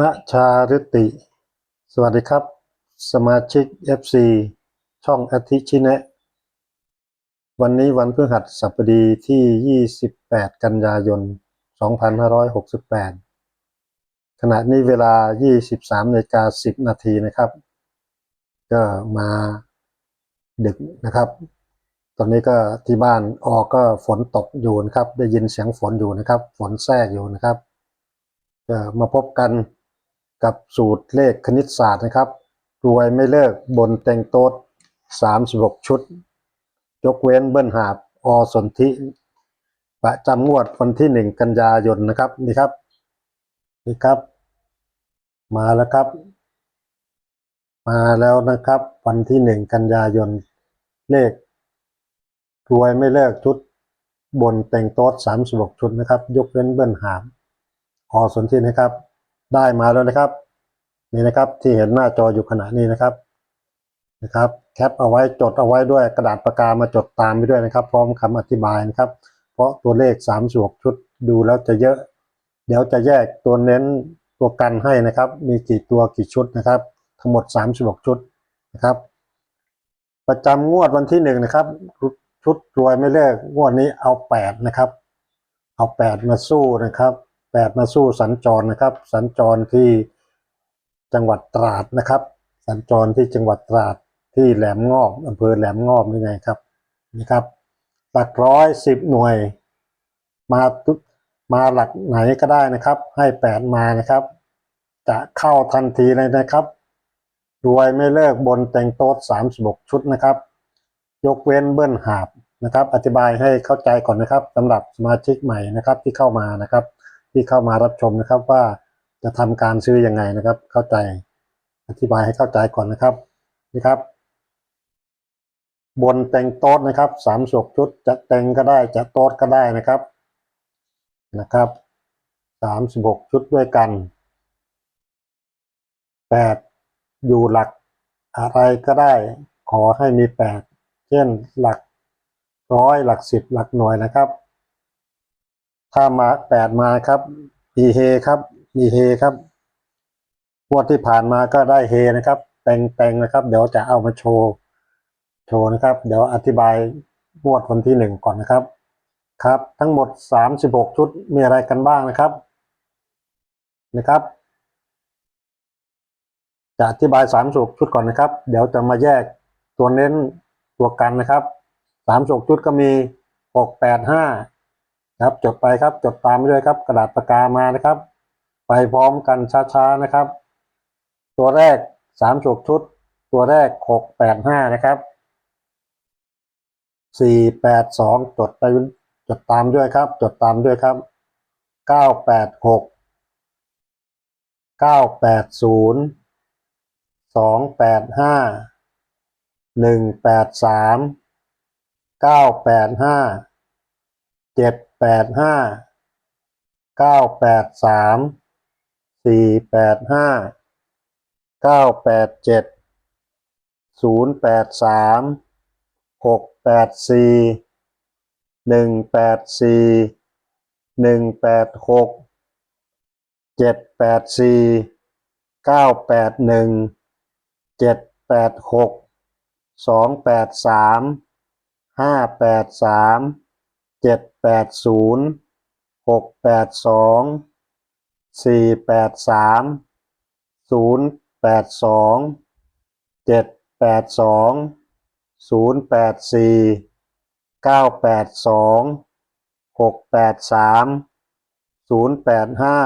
ณชาฤติ สวัสดีครับ สมาชิก FC ช่องอาทิชิเนะ วันนี้วันพฤหัสบดีที่ 28 กันยายน 2568 ขณะนี้เวลา 23นาฬิกา10 นาทีนะครับ ก็มาดึกนะครับ ตอนนี้ก็ที่บ้านออกก็ฝนตกอยู่นะครับ ได้ยินเสียงฝนอยู่นะครับ ฝนแทรกอยู่นะครับก็มาพบกัน กับสูตรเลขคณิตศาสตร์นะครับ รวยไม่เลิกบนเต็งโต๊ด36 ชุด ยกเว้นเบิ้ลหาบอสนธิประจำงวดวันที่ 1 กันยายนนะครับนี่ครับนี่ครับ มาแล้วครับ มาแล้วนะครับ วันที่ 1 กันยายนเลข รวยไม่เลิกชุดบนแต่งโต๊ด36 ชุดนะครับ ยกเว้นเบิ้ลหามออสนธินะครับ ได้มาแล้วนะครับ นี่นะครับที่เห็นหน้าจออยู่ขณะนี้นะครับนะครับแคปเอาไว้จดเอาไว้ด้วยกระดาษปากกามาจดตามไปด้วยนะครับ พร้อมคำอธิบายนะครับ เพราะตัวเลข36ชุดดูแล้วจะเยอะ เดี๋ยวจะแยกตัวเน้นตัวกันให้นะครับ มีกี่ตัวกี่ชุดนะครับ ทั้งหมด36ชุดนะครับ ประจำงวดวันที่หนึ่งนะครับชุดรวยไม่เลิกงวดนี้เอาแปดนะครับเอาแปดมาสู้นะครับ แปดมาสู้สัญจรนะครับ สัญจรที่จังหวัดตราดนะครับ สัญจรที่จังหวัดตราดที่แหลมงอบอำเภอแหลมงอบนี่ไงครับนี่ครับ หลักร้อยสิบหน่วย มามาหลักไหนก็ได้นะครับ ให้แปดมานะครับ จะเข้าทันทีเลยนะครับรวยไม่เลิกบนแต่งโต๊ด36ชุดนะครับ ยกเว้นเบิ้ลหาบนะครับ อธิบายให้เข้าใจก่อนนะครับสำหรับสมาชิกใหม่นะครับที่เข้ามานะครับ ที่เข้ามารับชมนะครับว่าจะทำการซื้อยังไงนะครับ เข้าใจอธิบายให้เข้าใจก่อนนะครับนี่ครับ บนแต่งโต๊ดนะครับสามสกชุดจะแต่งก็ได้จะโต๊ดก็ได้นะครับนะครับสามสิบหกชุดด้วยกันแปดอยู่หลักอะไรก็ได้ ขอให้มีแปดเช่นหลักร้อยหลักสิบหลักหน่วยนะครับ ถ้ามาแปดมาครับมีเฮครับมีเฮครับงวดที่ผ่านมาก็ได้เฮนะครับแต่งแต่งนะครับ เดี๋ยวจะเอามาโชว์โชว์นะครับ เดี๋ยวอธิบายงวดวันที่หนึ่งก่อนนะครับ ครับ ทั้งหมดสามสิบหกชุดมีอะไรกันบ้างนะครับนะครับ จะอธิบายสามสุกชุดก่อนนะครับ เดี๋ยวจะมาแยกตัวเน้นตัวกันนะครับสามสุกชุดก็มีหกแปดห้า ครับ จดไปครับ จดตามไปด้วยครับ กระดาษปากกามานะครับ ไปพร้อมกันช้าๆนะครับ ตัวแรกสามสุกชุด ตัวแรกหกแปดห้านะครับสี่แปดสองจดไปจดตามด้วยครับ จดตามด้วยครับเก้าแปดหกเก้าแปดศูนย์สองแปดห้าหนึ่งแปดสามเก้าแปดห้าเจ็ด แปดห้าเก้าแปดสามสี่แปดห้าเก้าแปดเจ็ดศูนย์แปดสามหกแปดสี่หนึ่งแปดสี่หนึ่งแปดหกเจ็ดแปดสี่เก้าแปดหนึ่งเจ็ดแปดหกสองแปดสามห้าแปดสามเจ็ด แปดศูนย์หกแปดสองสี่แปดสามศูนย์แปดสองเจ็ดแปดสองศูนย์แปดสี่เก้าแปดสองหกแปดสามศูนย์แปดห้า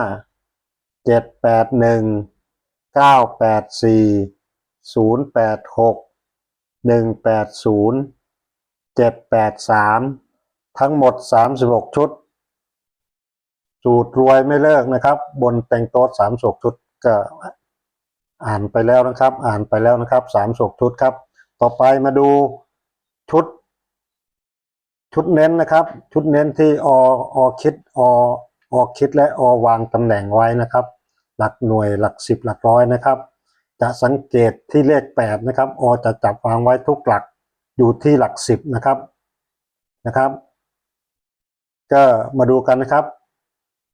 เจ็ดแปดหนึ่งเก้าแปดสี่ศูนย์แปดหกหนึ่งแปดศูนย์เจ็ดแปดสาม ทั้งหมดสามสิบหกชุด สูตรรวยไม่เลิกนะครับ บนแต่งโต๊ะสามสกชุดก็อ่านไปแล้วนะครับ อ่านไปแล้วนะครับสามสกชุดครับ ต่อไปมาดูชุด ชุดเน้นนะครับ ชุดเน้นที่ออคิดออคิดและอวางตำแหน่งไว้นะครับ หลักหน่วยหลักสิบหลักร้อยนะครับ จะสังเกตที่เลขแปดนะครับอจะจับวางไว้ทุกหลักอยู่ที่หลักสิบนะครับนะครับ ก็มาดูกันนะครับ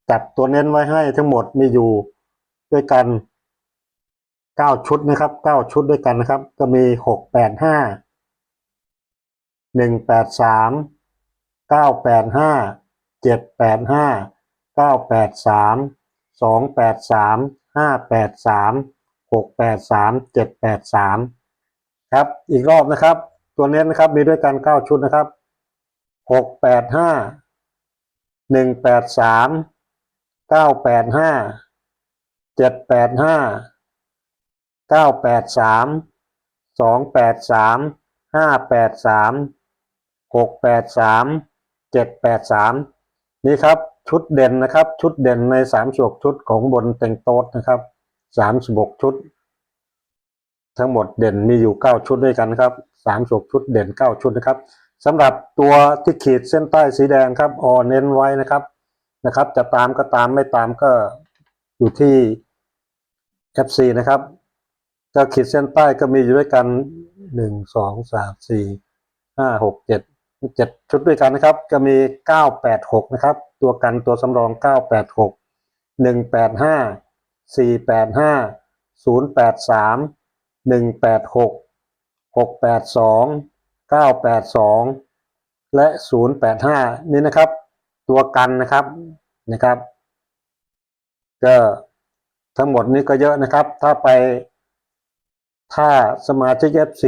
จับตัวเน้นไว้ให้ทั้งหมดมีอยู่ด้วยกันเก้าชุดนะครับเก้าชุดด้วยกันนะครับ ก็มีหกแปดห้าหนึ่งแปดสามเก้าแปดห้าเจ็ดแปดห้าเก้าแปดสามสองแปดสามห้าแปดสามหกแปดสามเจ็ดแปดสามครับอีกรอบนะครับ ตัวเน้นนะครับมีด้วยกันเก้าชุดนะครับหกแปดห้า หนึ่งแปดสามเก้าแปดห้าเจ็ดแปดห้าเก้าแปดสามสองแปดสามห้าแปดสามหกแปดสามเจ็ดแปดสามนี่ครับชุดเด่นนะครับ ชุดเด่นในสามสิบหกชุดของบนเต็งโต๊ดนะครับสามสบกชุด ทั้งหมดเด่นมีอยู่เก้าชุดด้วยกันครับสามสิบหกชุดเด่นเก้าชุดนะครับ สำหรับตัวที่ขีดเส้นใต้สีแดงครับออเน้นไว้นะครับนะครับ จะตามก็ตามไม่ตามก็อยู่ที่ FC นะครับก็ขีดเส้นใต้ก็มีอยู่ด้วยกันหนึ่งสองสามสี่ห้าหกเจ็ดเจ็ดชุดด้วยกันนะครับ ก็มีเก้าแปดหกนะครับ ตัวกันตัวสำรองเก้าแปดหกหนึ่งแปดห้าสี่แปดห้าศูนย์แปดสามหนึ่งแปดหกหกแปดสอง เก้าและศูนย์แปดห้านี่นะครับ ตัวกันนะครับนะครับก็ทั้งหมดนี้ก็เยอะนะครับ ถ้าไป ถ้าสมาชิก FC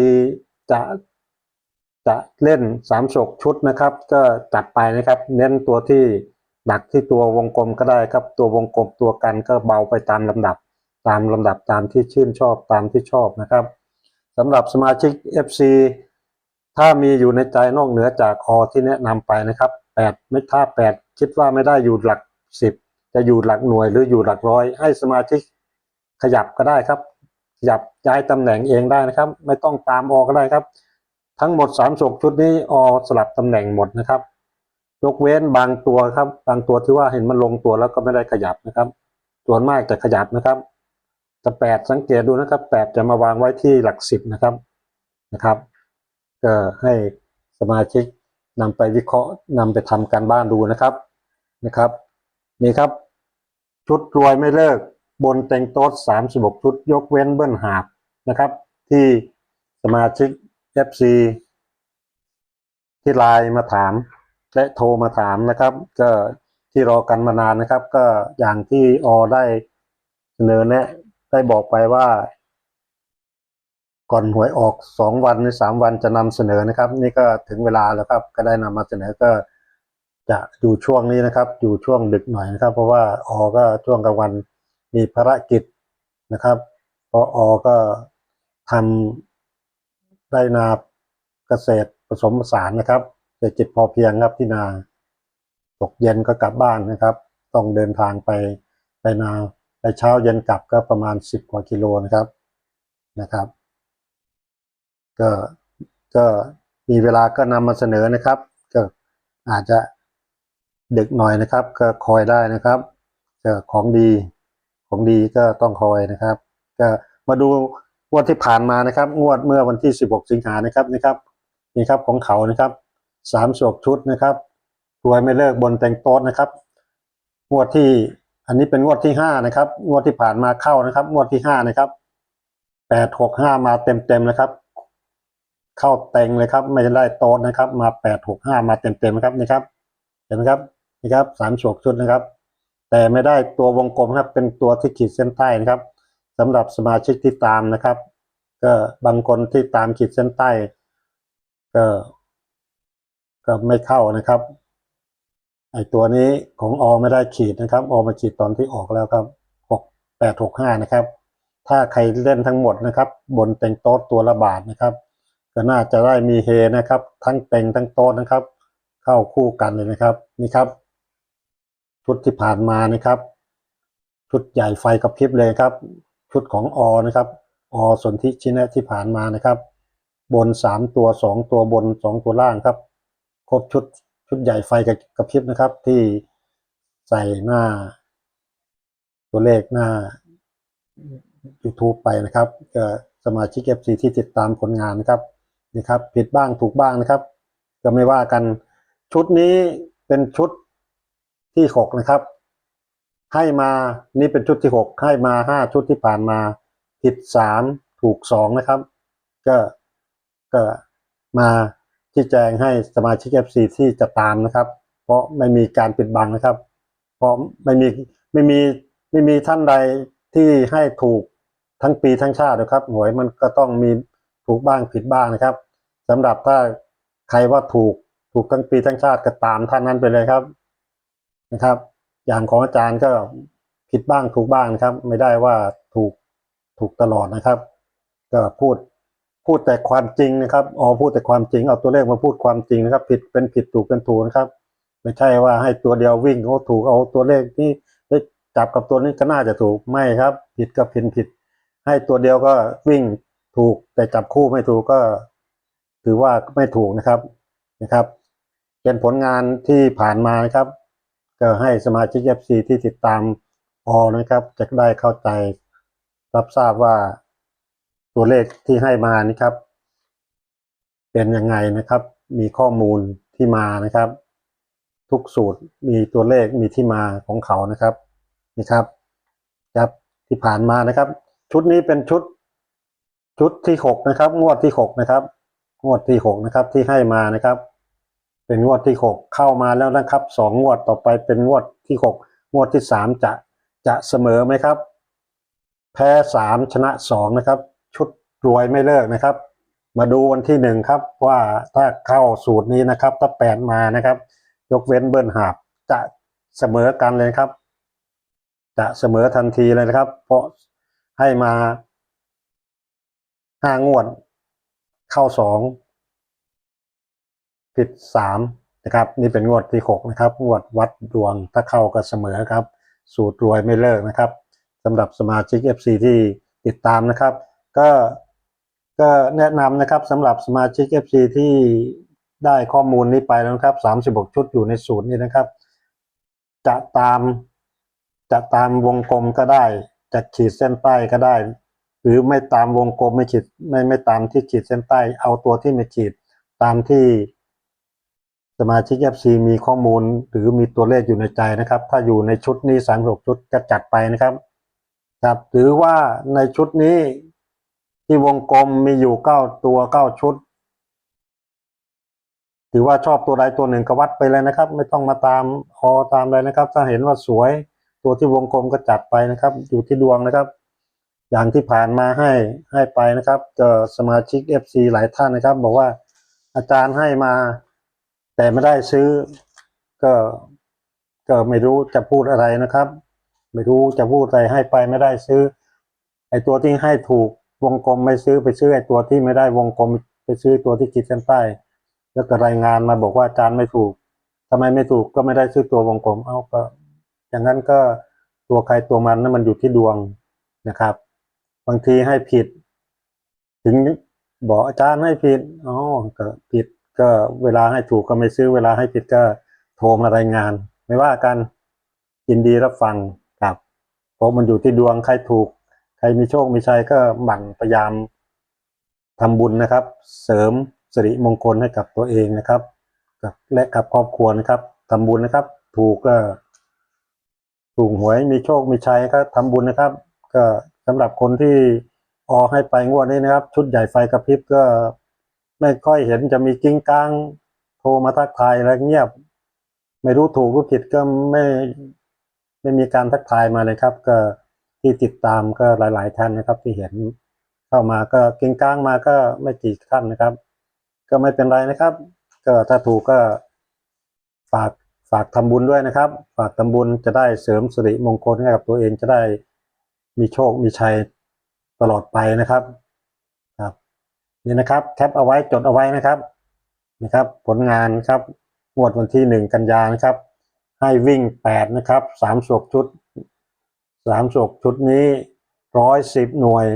จะจะเล่นสามศกชุดนะครับ ก็จัดไปนะครับ เน้นตัวที่หนักที่ตัววงกลมก็ได้ครับ ตัววงกลมตัวกันก็เบาไปตามลำดับ ตามลำดับตามที่ชื่นชอบตามที่ชอบนะครับสำหรับสมาชิก FC ถ้ามีอยู่ในใจนอกเหนือจากคอที่แนะนำไปนะครับแปดไม่ถ้าแปดคิดว่าไม่ได้อยู่หลักสิบจะอยู่หลักหน่วยหรืออยู่หลักร้อย ให้สมาชิกขยับก็ได้ครับ ขยับย้ายตำแหน่งเองได้นะครับ ไม่ต้องตามออก็ได้ครับ ทั้งหมดสามศกชุดนี้ออสลับตำแหน่งหมดนะครับยกเว้นบางตัวครับ บางตัวที่ว่าเห็นมันลงตัวแล้วก็ไม่ได้ขยับนะครับ ส่วนมากจะขยับนะครับแต่แปดสังเกตดูนะครับแปดจะมาวางไว้ที่หลักสิบนะครับนะครับ ก็ให้สมาชิกนำไปวิเคราะห์นำไปทำการบ้านดูนะครับนะครับ นี่ครับ ชุดรวยไม่เลิกบนเต็งโต๊ดสามสิบกชุดยกเว้นเบิ้ลหาบนะครับ ที่สมาชิก FC ที่ไลน์มาถามและโทรมาถามนะครับ ก็ที่รอกันมานานนะครับ ก็อย่างที่ออได้เสนอแนะได้บอกไปว่า ก่อนหวยออกสองวันหรือสามวันจะนำเสนอนะครับ นี่ก็ถึงเวลาแล้วครับ ก็ได้นำมาเสนอก็จะอยู่ช่วงนี้นะครับ อยู่ช่วงดึกหน่อยนะครับ เพราะว่าออก็ช่วงกลางวันมีภารกิจนะครับพราะออก็ทำไรนาเกษตรผสมผสานนะครับเศรษฐกิจพอเพียงครับที่นาตกเย็นก็กลับบ้านนะครับ ต้องเดินทางไปไปนาไปเช้าเย็นกลับก็ประมาณสิบกว่ากิโลนะครับนะครับ ก็ก็มีเวลาก็นำมาเสนอนะครับ ก็อาจจะดึกหน่อยนะครับ ก็คอยได้นะครับก็ของดีของดีก็ต้องคอยนะครับ ก็มาดูงวดที่ผ่านมานะครับ งวดเมื่อวันที่ 16 สิงหานะครับนี่ครับนี่ครับของเขานะครับสามสกชุดนะครับรวยไม่เลิกบนแตงโต๊ดนะครับงวดที่อันนี้เป็นงวดที่ห้านะครับงวดที่ผ่านมาเข้านะครับงวดที่ห้านะครับแปดหกห้ามาเต็มเต็มนะครับ เข้าเต็งเลยครับ ไม่ได้โต๊ดนะครับ มาแปดหกห้ามาเต็มเต็มๆนะครับนี่ครับ เห็นไหมครับนี่ครับสามฉกชุดนะครับ แต่ไม่ได้ตัววงกลมครับ เป็นตัวที่ขีดเส้นใต้นะครับสำหรับสมาชิกที่ตามนะครับ ก็บางคนที่ตามขีดเส้นใต้ ก็ก็ไม่เข้านะครับไอตัวนี้ของออไม่ได้ขีดนะครับอมาขีดตอนที่ออกแล้วครับหกแปดหกห้านะครับ ถ้าใครเล่นทั้งหมดนะครับ บนเต็งโต๊ะตัวละบาทนะครับ ก็น่าจะได้มีเฮนะครับ ทั้งเต็งทั้งโต๊ะนะครับ เข้าคู่กันเลยนะครับนี่ครับ ชุดที่ผ่านมานะครับ ชุดใหญ่ไฟกระพริบเลยครับ ชุดของอนะครับอสนธิชินะที่ผ่านมานะครับ บนสามตัวสองตัวบนสองตัวล่างครับ ครบชุดชุดใหญ่ไฟกระกระพริบนะครับ ที่ใส่หน้า ตัวเลขหน้า YouTube ไปนะครับก็สมาชิก FC ที่ติดตามผลงานนะครับ นี่ครับผิดบ้างถูกบ้างนะครับ ก็ไม่ว่ากันชุดนี้เป็นชุดที่หกนะครับ ให้มานี่เป็นชุดที่หกให้มาห้าชุดที่ผ่านมาผิดสามถูกสองนะครับ ก็ก็มาชี้แจงให้สมาชิก FC ที่จะตามนะครับ เพราะไม่มีการปิดบังนะครับ เพราะไม่มีไม่มีไม่มีท่านใดที่ให้ถูกทั้งปีทั้งชาตินะครับหวยมันก็ต้องมี ถูกบ้างผิดบ้างนะครับสำหรับถ้าใครว่าถูกถูกทั้งปีทั้งชาติก็ตามท่านนั้นไปเลยครับนะครับ อย่างของอาจารย์ก็ผิดบ้างถูกบ้างนะครับ ไม่ได้ว่าถูกถูกตลอดนะครับ ก็พูดพูดแต่ความจริงนะครับอ๋อพูดแต่ความจริงเอาตัวเลขมาพูดความจริงนะครับ ผิดเป็นผิดถูกเป็นถูกนะครับ ไม่ใช่ว่าให้ตัวเดียววิ่งเขาถูกเอาตัวเลขที่จับกับตัวนี้ก็น่าจะถูกไม่ครับ ผิดก็ผิดผิด ให้ตัวเดียวก็วิ่ง ถูกแต่จับคู่ไม่ถูกก็ ถือว่าไม่ถูกนะครับนะครับ เป็นผลงานที่ผ่านมานะครับ ก็ให้สมาชิก FC ที่ติดตามออนะครับ จะได้เข้าใจรับทราบว่าตัวเลขที่ให้มานี่ครับ เป็นยังไงนะครับ มีข้อมูลที่มานะครับ ทุกสูตรมีตัวเลขมีที่มาของเขานะครับนี่ครับครับที่ผ่านมานะครับ ชุดนี้เป็นชุด ชุดที่หกนะครับ งวดที่หกนะครับ งวดที่หกนะครับที่ให้มานะครับ เป็นงวดที่หกเข้ามาแล้วนะครับสองงวดต่อไปเป็นงวดที่หกงวดที่สามจะจะเสมอไหมครับ แพ้สามชนะสองนะครับ ชุดรวยไม่เลิกนะครับ มาดูวันที่หนึ่งครับว่าถ้าเข้าสูตรนี้นะครับ ถ้าแปดมานะครับ ยกเว้นเบิ้ลหาบจะเสมอกันเลยครับ จะเสมอทันทีเลยนะครับ เพราะให้มา ห้างวด เข้าสองผิดสามนะครับ นี่เป็นงวดที่หกนะครับ งวดวัดดวงถ้าเข้าก็เสมอครับ สูตรรวยไม่เลิกนะครับสำหรับสมาชิก FC ที่ติดตามนะครับ ก็ก็แนะนำนะครับสำหรับสมาชิก FC ที่ได้ข้อมูลนี้ไปแล้วครับ 36 ชุดอยู่ในสูตรนี้นะครับ จะตามจะตามวงกลมก็ได้ จะขีดเส้นใต้ก็ได้ หรือไม่ตามวงกลมไม่ขีดไม่ไม่ตามที่ขีดเส้นใต้ เอาตัวที่ไม่ขีดตามที่สมาชิก FC มีข้อมูลหรือมีตัวเลขอยู่ในใจนะครับ ถ้าอยู่ในชุดนี้สามหกชุดก็จัดไปนะครับครับหรือว่าในชุดนี้ที่วงกลมมีอยู่เก้าตัวเก้าชุดถือว่าชอบตัวใดตัวหนึ่งก็วัดไปเลยนะครับ ไม่ต้องมาตามคอตามเลยนะครับ ถ้าเห็นว่าสวยตัวที่วงกลมก็จัดไปนะครับ อยู่ที่ดวงนะครับ อย่างที่ผ่านมาให้ให้ไปนะครับเจอสมาชิก FC หลายท่านนะครับ บอกว่าอาจารย์ให้มา แต่ไม่ได้ซื้อ ก็ก็ไม่รู้จะพูดอะไรนะครับ ไม่รู้จะพูดอะไรให้ไปไม่ได้ซื้อ ไอตัวที่ให้ถูกวงกลมไม่ซื้อไปซื้อไอตัวที่ไม่ได้วงกลมไปซื้อตัวที่ขีดเส้นใต้ แล้วก็รายงานมาบอกว่าอาจารย์ไม่ถูกทำไมไม่ถูกก็ไม่ได้ซื้อตัววงกลมเอาก็อย่างนั้นก็ตัวใครตัวมันนั่นมันอยู่ที่ดวงนะครับ บางทีให้ผิด ถึงบอกอาจารย์ให้ผิดอ๋อก็ผิดก็เวลาให้ถูกก็ไม่ซื้อเวลาให้ผิดก็โทรมารายงาน ไม่ว่ากันยินดีรับฟังครับเพราะมันอยู่ที่ดวงใครถูก ใครมีโชคมีชัยก็หมั่นพยายามทำบุญนะครับ เสริมสิริมงคลให้กับตัวเองนะครับกับและกับครอบครัวนะครับทำบุญนะครับ ถูกก็ถูกหวยมีโชคมีชัยก็ทำบุญนะครับ ก็ สำหรับคนที่ออกให้ไปงวดนี้นะครับ ชุดใหญ่ไฟกระพริบก็ไม่ค่อยเห็นจะมีกิ้งก้างโทรมาทักทายอะไรเงียบ ไม่รู้ถูกรู้ผิดก็ไม่ไม่มีการทักทายมาเลยครับ ก็ที่ติดตามก็หลาย ๆ ท่านนะครับ ที่เห็นเข้ามาก็กิ้งก้างมาก็ไม่กี่ท่านนะครับ ก็ไม่เป็นไรนะครับ ก็ถ้าถูกก็ฝากฝากทำบุญด้วยนะครับ ฝากทำบุญจะได้เสริมสิริมงคลให้กับตัวเองจะได้ มีโชคมีชัยตลอดไปนะครับครับนี่นะครับแคปเอาไว้จดเอาไว้นะครับนะครับ ผลงานครับงวดวันที่หนึ่งกันยานะครับ ให้วิ่งแปดนะครับสามศกชุดสามศกชุดนี้ร้อยสิบหน่วย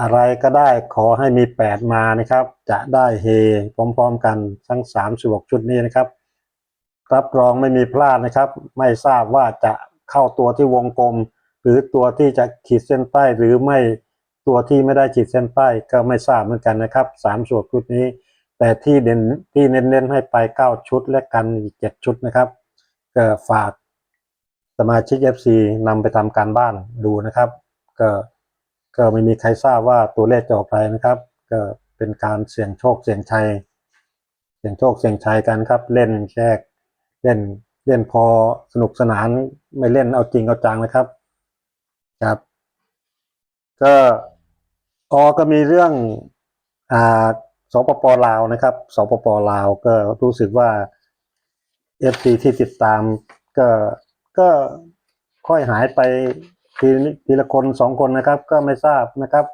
อะไรก็ได้ขอให้มีแปดมานะครับ จะได้เฮพร้อมๆกันทั้งสามสิบชุดนี้นะครับรับรองไม่มีพลาดนะครับ ไม่ทราบว่าจะเข้าตัวที่วงกลม หรือตัวที่จะขีดเส้นใต้หรือไม่ตัวที่ไม่ได้ขีดเส้นใต้ก็ไม่ทราบเหมือนกันนะครับสามส่วนชุดนี้ แต่ที่เด่นที่เน้นๆให้ไปเก้าชุดและกันอีกเจ็ดชุดนะครับก็ฝากสมาชิก FC นำไปทำการบ้านดูนะครับ ก็ก็ไม่มีใครทราบว่าตัวเลขจะออกไปนะครับ ก็เป็นการเสี่ยงโชคเสี่ยงชัย เสี่ยงโชคเสี่ยงชัยกันครับ เล่นแค่เล่นเล่นพอสนุกสนานไม่เล่นเอาจริงเอาจังนะครับ ครับ ก็อก็มีเรื่องอ่าสปปลาวนะครับสปปลาวก็รู้สึกว่าเอฟซีที่ติดตาม ก็ก็ค่อยหายไปทีทีละคนสองคนนะครับ ก็ไม่ทราบนะครับ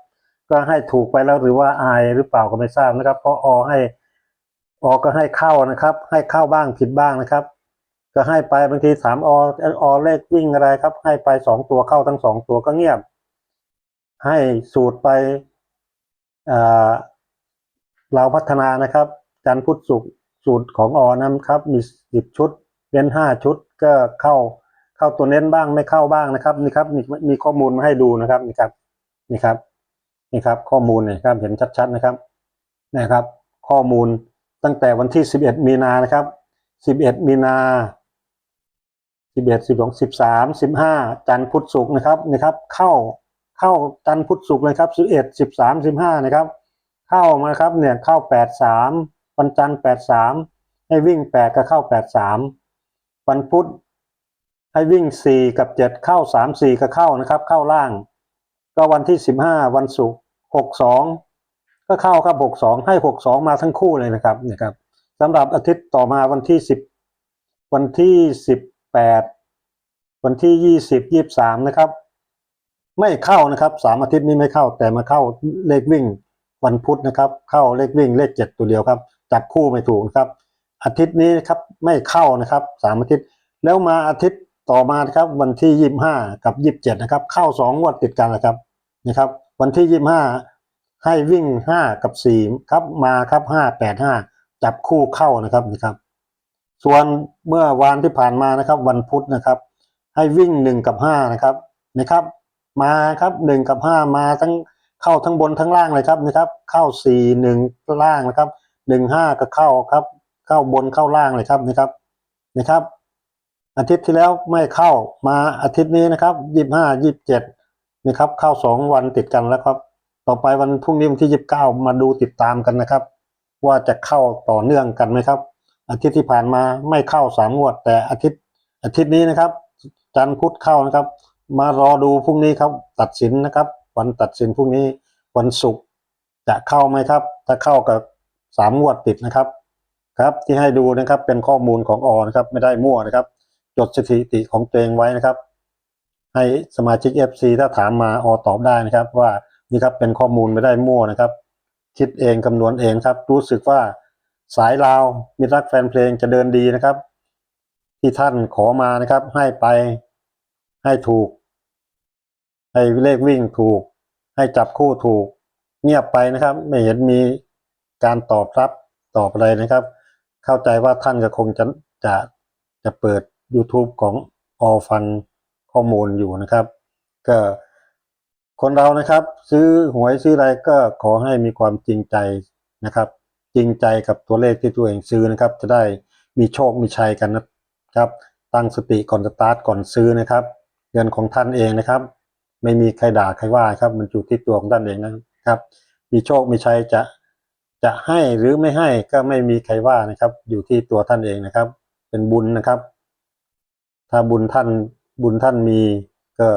ก็ให้ถูกไปแล้วหรือว่าอายหรือเปล่าก็ไม่ทราบนะครับ เพราะอให้อก็ให้เข้านะครับ ให้เข้าบ้างผิดบ้างนะครับ ก็ให้ไปบางทีสามออเลขวิ่งอะไรครับ ให้ไปสองตัวเข้าทั้งสองตัวก็เงียบ ให้สูตรไปเราพัฒนานะครับ จันทร์พุทธศุกร์สูตรของอนะครับ มีสิบชุดเน้นห้าชุดก็เข้าเข้าตัวเน้นบ้างไม่เข้าบ้างนะครับนี่ครับมีมีข้อมูลมาให้ดูนะครับนี่ครับนี่ครับนี่ครับ ข้อมูลนี่ยครับเห็นชัดๆนะครับนะครับ ข้อมูลตั้งแต่วันที่สิบเอ็ดมีนานะครับสิบเอ็ดมีนา สิบเอ็ดสิบสองสิบสามสิบห้าจันทร์พุธศุกร์นะครับนี่ครับ เข้าเข้าจันทร์พุธศุกร์เลยครับสิบเอ็ดสิบสามสิบห้านะครับ เข้ามาครับเนี่ยเข้าแปดสามวันจันทร์แปดสามให้วิ่งแปดก็เข้าแปดสามวันพุธให้วิ่งสี่กับเจ็ดเข้าสามสี่ก็เข้านะครับ เข้าล่าง ก็วันที่สิบห้าวันศุกร์หกสองก็เข้าครับหกสองให้หกสองมาทั้งคู่เลยนะครับเนี่ยครับสำหรับอาทิตย์ต่อมาวันที่สิบวันที่สิบ แปดวันที่ยี่สิบยี่สามนะครับ ไม่เข้านะครับสามอาทิตย์นี้ไม่เข้า แต่มาเข้าเลขวิ่งวันพุธนะครับ เข้าเลขวิ่งเลขเจ็ดตัวเดียวครับจับคู่ไม่ถูกนะครับ อาทิตย์นี้นะครับไม่เข้านะครับสามอาทิตย์ แล้วมาอาทิตย์ต่อมาครับวันที่ยี่ห้ากับยี่บเจ็ดนะครับ เข้าสองงวดติดกันนะครับนะครับ วันที่ยี่ห้าให้วิ่งห้ากับสี่ครับมาครับห้าแปดห้าจับคู่เข้านะครับนะครับ ส่วนเมื่อวานที่ผ่านมานะครับ วันพุธนะครับ ให้วิ่งหนึ่งกับห้านะครับนะครับ มาครับหนึ่งกับห้ามาทั้งเข้าทั้งบนทั้งล่างเลยครับนะครับ เข้าสี่หนึ่งล่างนะครับหนึ่งห้าก็เข้าครับ เข้าบนเข้าล่างเลยครับนะครับนะครับ อาทิตย์ที่แล้วไม่เข้ามาอาทิตย์นี้นะครับยี่ห้ายี่เจ็ดนะครับเข้าสองวันติดกันแล้วครับ ต่อไปวันพรุ่งนี้วันที่ยี่บเก้ามาดูติดตามกันนะครับ ว่าจะเข้าต่อเนื่องกันไหมครับ อาทิตย์ที่ผ่านมาไม่เข้าสามงวด แต่อาทิตย์อาทิตย์นี้นะครับ จันทร์พุธเข้านะครับ มารอดูพรุ่งนี้ครับตัดสินนะครับ วันตัดสินพรุ่งนี้วันศุกร์จะเข้าไหมครับ ถ้าเข้ากับสามงวดติดนะครับ ครับที่ให้ดูนะครับเป็นข้อมูลของออนะครับ ไม่ได้มั่วนะครับ จดสถิติของตัวเองไว้นะครับ ให้สมาชิก FC ถ้าถามมาอตอบได้นะครับ ว่านี่ครับเป็นข้อมูลไม่ได้มั่วนะครับ คิดเองคำนวณเองครับ รู้สึกว่า สายลาวมิตรรักแฟนเพลงจะเดินดีนะครับ ที่ท่านขอมานะครับ ให้ไปให้ถูก ให้เลขวิ่งถูก ให้จับคู่ถูก เงียบไปนะครับ ไม่เห็นมีการตอบรับตอบอะไรนะครับ เข้าใจว่าท่านก็คงจะจะจะเปิด YouTube ของออฟันข้อมูลอยู่นะครับ ก็คนเรานะครับ ซื้อหวยซื้ออะไรก็ขอให้มีความจริงใจนะครับ จริงใจกับตัวเลขที่ตัวเองซื้อนะครับ จะได้มีโชคมีชัยกันนะครับ ตั้งสติก่อนสตาร์ทก่อนซื้อนะครับ เงินของท่านเองนะครับ ไม่มีใครด่าใครว่าครับ มันอยู่ที่ตัวของท่านเองนะครับ มีโชคมีชัยจะจะให้หรือไม่ให้ก็ไม่มีใครว่านะครับ อยู่ที่ตัวท่านเองนะครับ เป็นบุญนะครับ ถ้าบุญท่านบุญท่านมีก็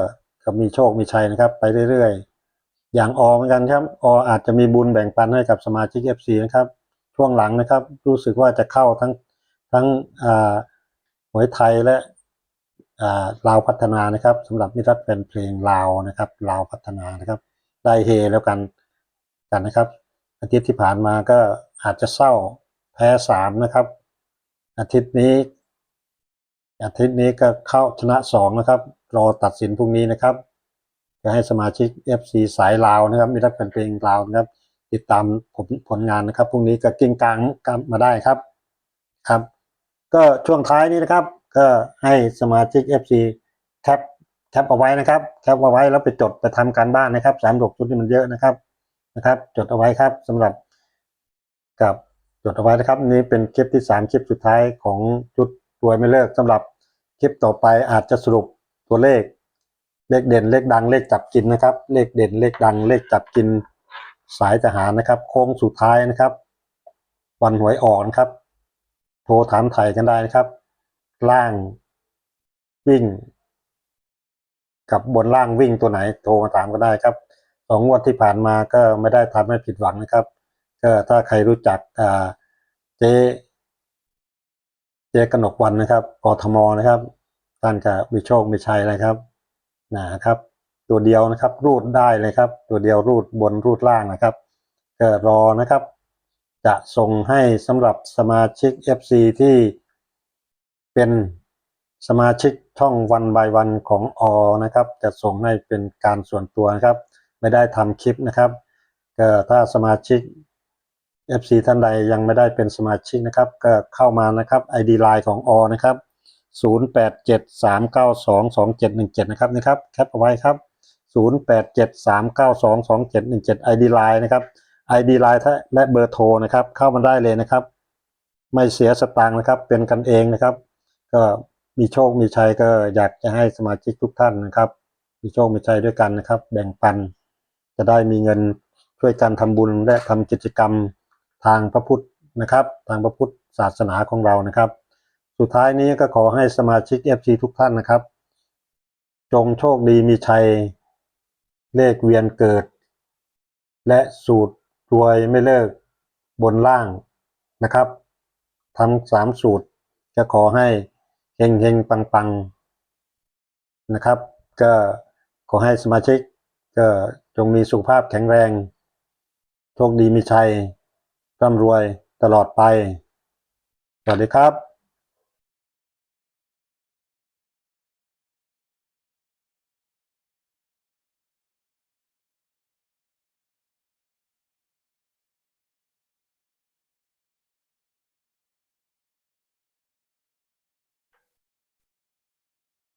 ก็มีโชคมีชัยนะครับ ไปเรื่อยๆอย่างออเหมือนกันครับ ออาจจะมีบุญแบ่งปันให้กับสมาชิก FC นะครับ ช่วงหลังนะครับ รู้สึกว่าจะเข้าทั้งทั้งอ่าหวยไทยและอ่าลาวพัฒนานะครับสำหรับมิตรรักแฟนเพลงลาวนะครับลาวพัฒนานะครับ ได้เฮแล้วกันกันนะครับ อาทิตย์ที่ผ่านมาก็อาจจะเศร้าแพ้สามนะครับ อาทิตย์นี้ อาทิตย์นี้ก็เข้าชนะสองนะครับ รอตัดสินพรุ่งนี้นะครับ จะให้สมาชิก FC สายลาวนะครับมีรักแฟนเพลงลาวนะครับ ติดตามผลผลงานนะครับพรุ่งนี้ก็กิ้งกลางกันมาได้ครับครับ ก็ช่วงท้ายนี้นะครับ ก็ให้สมาชิก FC แคปแคปเอาไว้นะครับแคปเอาไว้แล้วไปจดไปทำการบ้านนะครับสามดกชุดนี่มันเยอะนะครับนะครับ จดเอาไว้ครับสำหรับกับจดเอาไว้นะครับ นี่เป็นคลิปที่สามคลิปสุดท้ายของชุดรวยไม่เลิกสำหรับคลิปต่อไปอาจจะสรุปตัวเลข เลขเด่นเลขดังเลขจับกินนะครับ เลขเด่นเลขดังเลขจับกิน สายทหารนะครับ โค้งสุดท้ายนะครับ วันหวยออกนะครับ โทรถามไทยกันได้นะครับ ล่างวิ่ง กับบนล่างวิ่งตัวไหน โทรมาถามก็ได้ครับสองงวดที่ผ่านมาก็ไม่ได้ทำให้ผิดหวังนะครับ ก็ถ้าใครรู้จักเจ๊เจ๊กนกวันนะครับกทมนะครับท่านก็มีโชคมีชัยนะครับนะครับ ตัวเดียวนะครับ รูดได้เลยครับ ตัวเดียวรูดบนรูดล่างนะครับก็รอนะครับ จะส่งให้สำหรับสมาชิก FC ที่เป็นสมาชิกช่องวันบายวันของอนะครับ จะส่งให้เป็นการส่วนตัวนะครับ ไม่ได้ทำคลิปนะครับก็ถ้าสมาชิก FC ท่านใดยังไม่ได้เป็นสมาชิกนะครับ ก็เข้ามานะครับ ID Line ของอนะครับ 0873922717 นะครับนะครับ แคปเอาไว้ครับ 0873922717 ID Line นะครับ ID Line และเบอร์โทรนะครับ เข้ามาได้เลยนะครับ ไม่เสียสตางค์นะครับ เป็นกันเองนะครับ ก็มีโชคมีชัยก็อยากจะให้สมาชิกทุกท่านนะครับ มีโชคมีชัยด้วยกันนะครับ แบ่งปัน จะได้มีเงินช่วยกันทำบุญและทำกิจกรรมทางพระพุทธนะครับ ทางพระพุทธศาสนาของเรานะครับ สุดท้ายนี้ก็ขอให้สมาชิก FC ทุกท่านนะครับ จงโชคดีมีชัย เลขเวียนเกิด และสูตรรวยไม่เลิกบนล่างนะครับทั้งสามสูตรจะขอให้เฮงเฮงปังปังนะครับ ก็ขอให้สมาชิกก็จงมีสุขภาพแข็งแรง โชคดีมีชัยร่ำรวยตลอดไป สวัสดีครับ